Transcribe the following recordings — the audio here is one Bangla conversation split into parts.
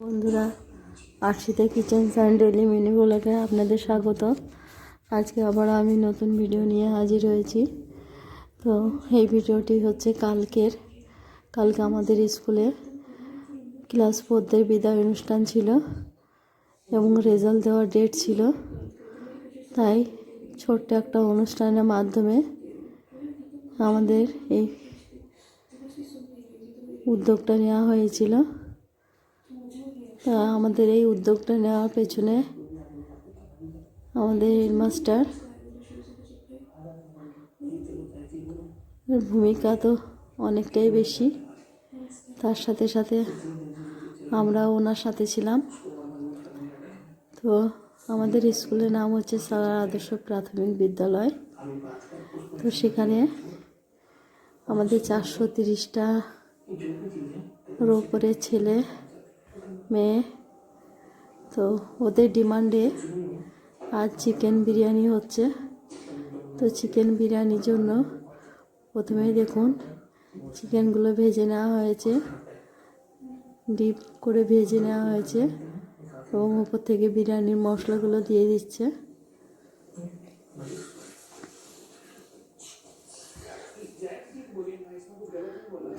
বন্ধুরা, Arshita kitchen and daily menu ব্লগে আপনাদের স্বাগত। আজকে আবার আমি নতুন ভিডিও নিয়ে হাজির হয়েছি। তো এই ভিডিওটি হচ্ছে কালকের। কালকে আমাদের স্কুলে ক্লাস ফোরদের বিদায় অনুষ্ঠান ছিল এবং রেজাল্ট দেওয়ার ডেট ছিল। তাই ছোট্ট একটা অনুষ্ঠানের মাধ্যমে আমাদের এই উদ্যোগটা নেওয়া হয়েছিল। আমাদের এই উদ্যোগটা নেওয়ার পেছনে আমাদের হেডমাস্টার ভূমিকা তো অনেকটাই বেশি। তার সাথে সাথে আমরা ওনার সাথে ছিলাম। তো আমাদের স্কুলের নাম হচ্ছে সালার আদর্শ প্রাথমিক বিদ্যালয়। তো সেখানে আমাদের চারশো তিরিশটা ওপরে ছেলে মেয়ে তো ওদের ডিমান্ডে আজ চিকেন বিরিয়ানি হচ্ছে। তো চিকেন বিরিয়ানির জন্য প্রথমেই দেখুন চিকেনগুলো ভেজে নেওয়া হয়েছে। ডিপ করে ভেজে নেওয়া হয়েছে এবং উপর থেকে বিরিয়ানির মশলাগুলো দিয়ে দিচ্ছে।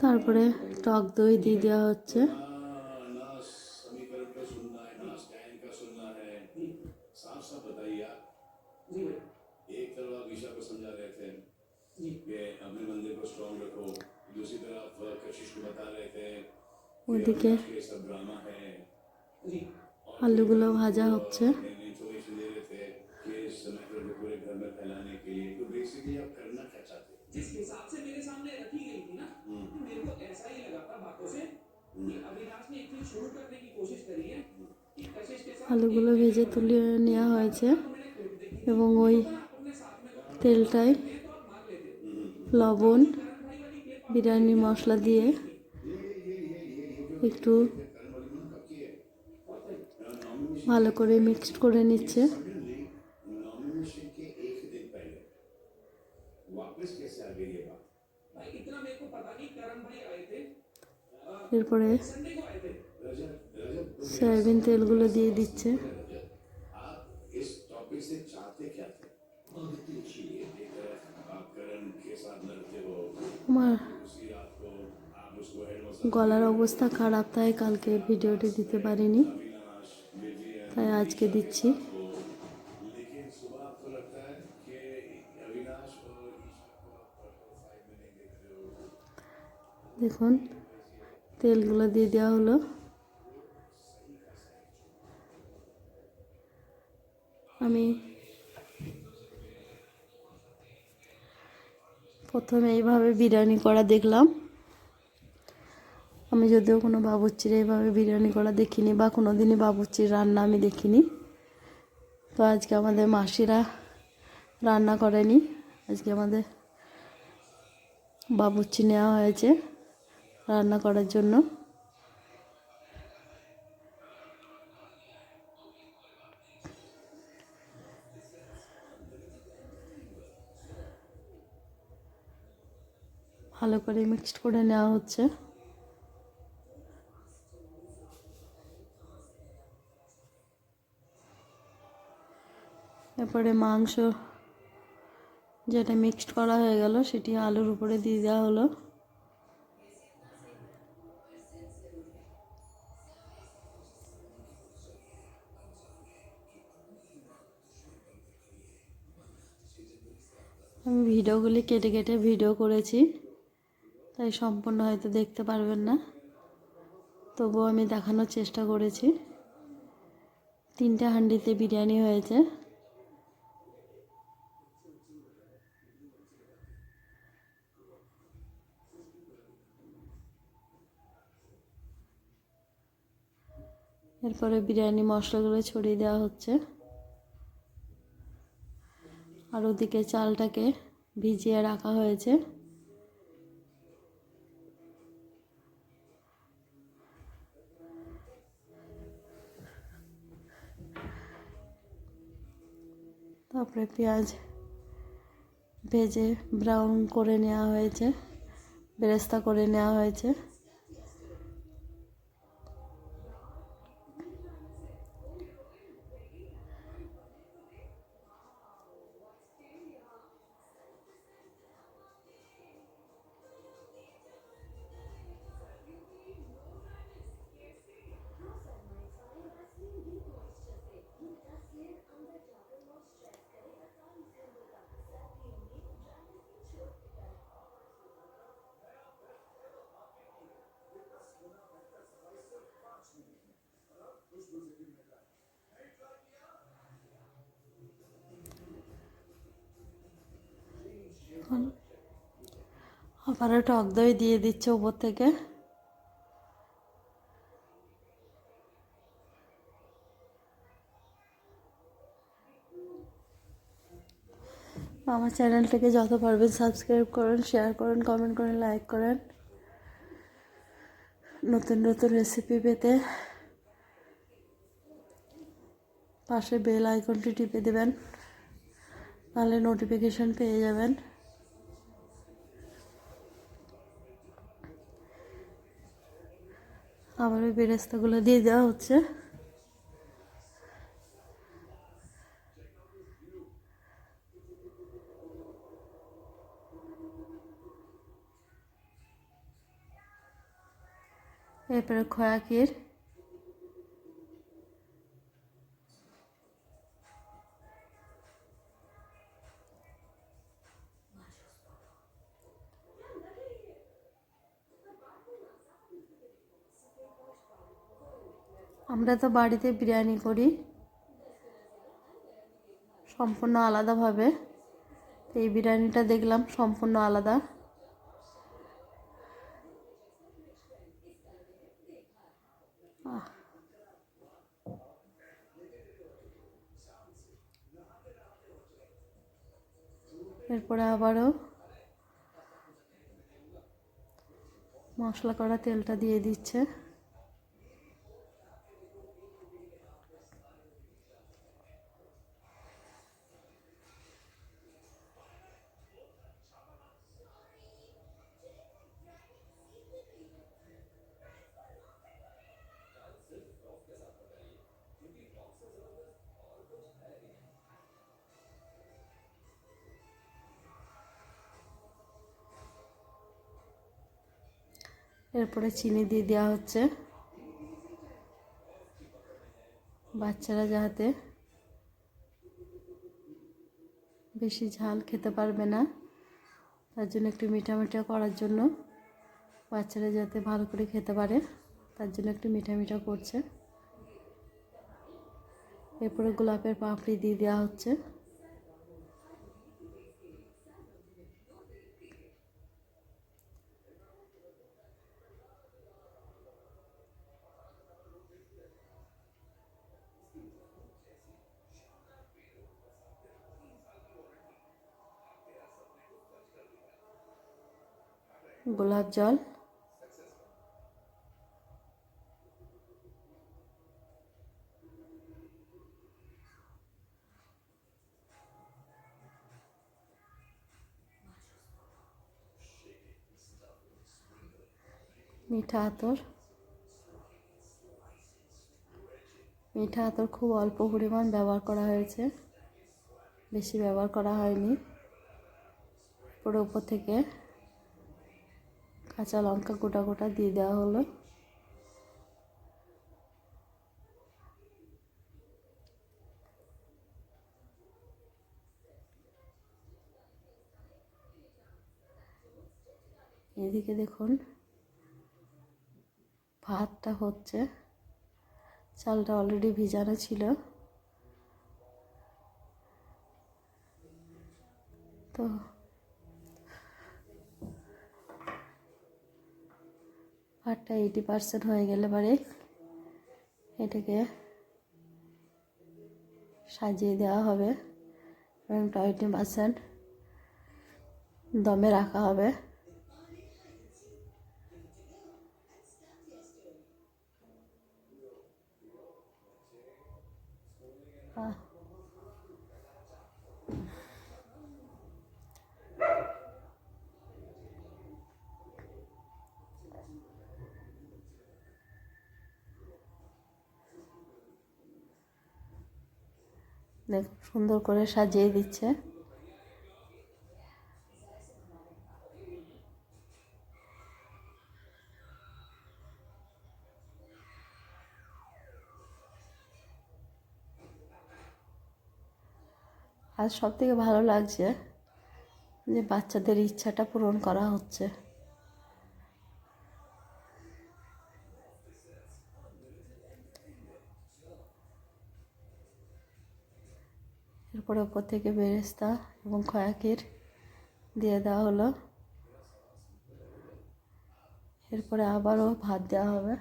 তারপরে টক দই দিয়ে দেওয়া হচ্ছে। ওদিকে আলুগুলো ভাজা হচ্ছে। আলুগুলো ভেজে তুলে নেওয়া হয়েছে এবং ওই তেলটায় লবণ, বিরিয়ানি মশলা দিয়ে একটু ভালো করে মিক্সড করে নিচ্ছে। এরপরে সয়াবিন তেলগুলো দিয়ে দিচ্ছে। আমার গলার অবস্থা খারাপ, তাই কালকে ভিডিওটি দিতে পারিনি। তাই আজকে দিচ্ছি। দেখুন, তেলগুলো দিয়ে দেওয়া হলো। আমি প্রথমে এইভাবে বিরিয়ানি করা দেখলাম। আমি যদিও কোনো বাবুর্চির এইভাবে বিরিয়ানি করা দেখিনি বা কোনো দিনই বাবুর্চির রান্না আমি দেখিনি। তো আজকে আমাদের মাসিরা রান্না করেনি। আজকে আমাদের বাবুর্চি নেওয়া হয়েছে রান্না করার জন্য। ভালো করে মিক্সড করে নেওয়া হচ্ছে। এরপরে মাংস যেটা মিক্সড করা হয়ে গেল, সেটি আলুর উপরে দিয়ে দেওয়া হলো। আমি ভিডিওগুলি কেটে কেটে ভিডিও করেছি, তাই সম্পূর্ণ হয়তো দেখতে পারবেন না। তবুও আমি দেখানোর চেষ্টা করেছি। তিনটে হাঁডিতে বিরিয়ানি হয়েছে। এরপরে বিরিয়ানি মশলাগুলো ছড়িয়ে দেওয়া হচ্ছে। আর ওদিকে চালটাকে ভিজিয়ে রাখা হয়েছে। তারপরে পেঁয়াজ ভেজে ব্রাউন করে নেওয়া হয়েছে, বেরেস্তা করে নেওয়া হয়েছে। আবারও টক দই দিয়ে দিচ্ছে উপর থেকে। আমার চ্যানেলটাকে যত পারবেন সাবস্ক্রাইব করেন শেয়ার করেন কমেন্ট করেন লাইক করেন। নতুন নতুন রেসিপি পেতে পাশে বেল আইকনটি টিপে দেবেন তাহলে নোটিফিকেশন পেয়ে যাবেন। ওই বেরেস্তাগুলো দিয়ে দেওয়া হচ্ছে। এরপরে খয়াকির আমরা তো বাড়িতে বিরিয়ানি করি। সম্পূর্ণ আলাদাভাবে। এই বিরিয়ানিটা দেখলাম সম্পূর্ণ আলাদা। এরপরে আবারও মশলা করা তেলটা দিয়ে দিচ্ছে। এরপরে চিনি দিয়ে দেওয়া হচ্ছে। বাচ্চারা যাতে বেশি ঝাল খেতে পারবে না, তার জন্য একটু মিঠা মিঠা করার জন্য বাচ্চারা যাতে ভালো করে খেতে পারে, তার জন্য একটু মিঠা মিঠা করছে। এরপরে গোলাপের পাপড়ি দিয়ে দেওয়া হচ্ছে। গোলাপ জল। মিঠা আতর। মিঠা আতর খুব অল্প পরিমাণ ব্যবহার করা হয়েছে। বেশি ব্যবহার করা হয়নি। পুরো উপর থেকে কাঁচা লঙ্কা গোটা গোটা দিয়ে দেওয়া হলো। এদিকে দেখুন, ভাতটা হচ্ছে। চালটা অলরেডি ভিজানো ছিল। তো ভাতটা এইটি পার্সেন্ট হয়ে গেলে পরে এটাকে সাজিয়ে দেওয়া হবে এবং টয়েন্টি পার্সেন্ট দমে রাখা হবে। দেখ, সুন্দর করে সাজিয়ে দিচ্ছে। আর সব থেকে ভালো লাগছে যে বাচ্চাদের ইচ্ছাটা পূরণ করা হচ্ছে। তারপরে ওপর থেকে বেরেস্তা এবং খয়াকির দিয়ে দেওয়া হলো। এরপরে আবারও ভাত দেওয়া হবে।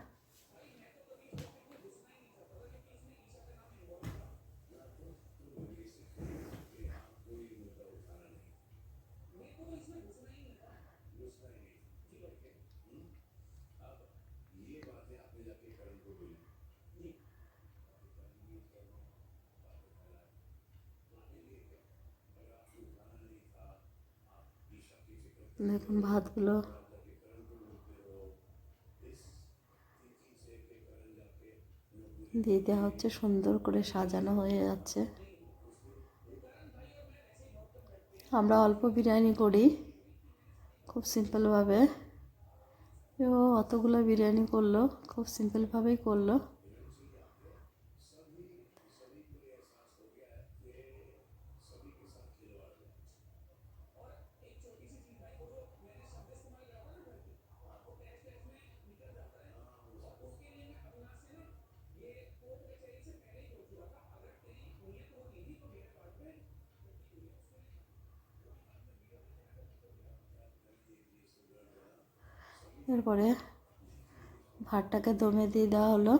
দেখুন ভাতগুলো দিয়ে দেওয়া হচ্ছে, সুন্দর করে সাজানো হয়ে যাচ্ছে। আমরা অল্প বিরিয়ানি করি, খুব সিম্পলভাবে ও, অতগুলো বিরিয়ানি করল, খুব সিম্পলভাবেই করল। এরপরে ভাতটাকে দমে দিয়ে দেওয়া হলো।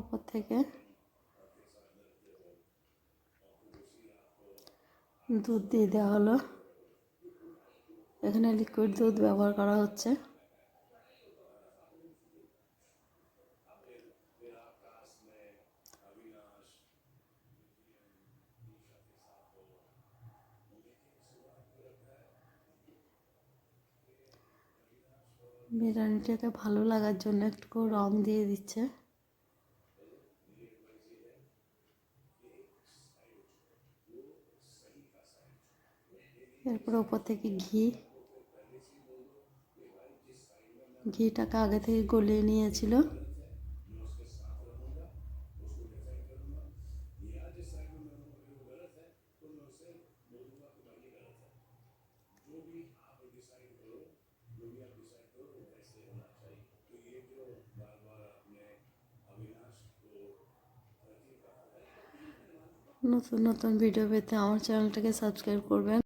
উপর থেকে দুধ দিয়ে দেওয়া হলো। এখানে লিকুইড দুধ ব্যবহার করা হচ্ছে। বিরিয়ানিটাকে ভালো লাগার জন্য একটু রং দিয়ে দিচ্ছে। এরপর ওপর থেকে ঘি। ঘিটাকে আগে থেকে গলিয়ে নিয়েছিল। নতুন নতুন ভিডিও পেতে আমার চ্যানেলটাকে সাবস্ক্রাইব করবেন।